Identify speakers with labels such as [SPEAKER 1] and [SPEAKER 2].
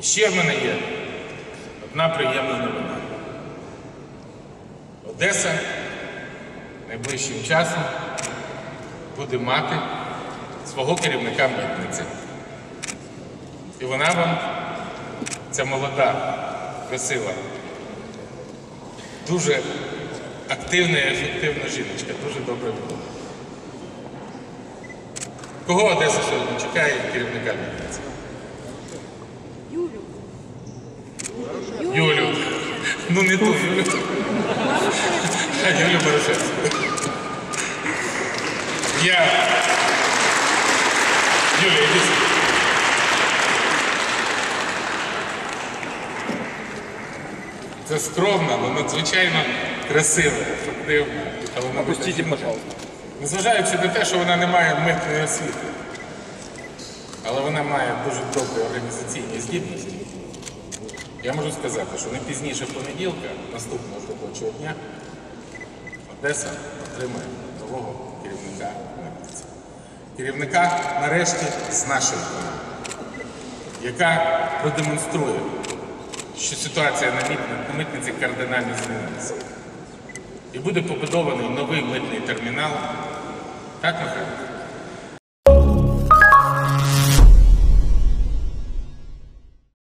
[SPEAKER 1] І ще в мене є одна приємна новина. Одеса найближчим часом буде мати свого керівника митниці. І вона вам, ця молода, красива, дуже активна і ефективна жіночка, дуже добре відома. Кого Одеса сьогодні чекає керівника митниці? Юлю. Ну не ту Юлю. А Юлю Борошевську. Я. Юля, іди сюди. Це скромна, але надзвичайно красива, ефективна, талановита
[SPEAKER 2] пожалуйста.
[SPEAKER 1] Незважаючи на те, що вона не має митної освіти, але вона має дуже добрі організаційні здібності. Я можу сказати, що не пізніше понеділка, наступного робочого дня, Одеса отримає нового керівника митниці. Керівника нарешті з нашої команди, яка продемонструє, що ситуація на митниці кардинально змінилася. І буде побудований новий митний термінал. Так, Михайло?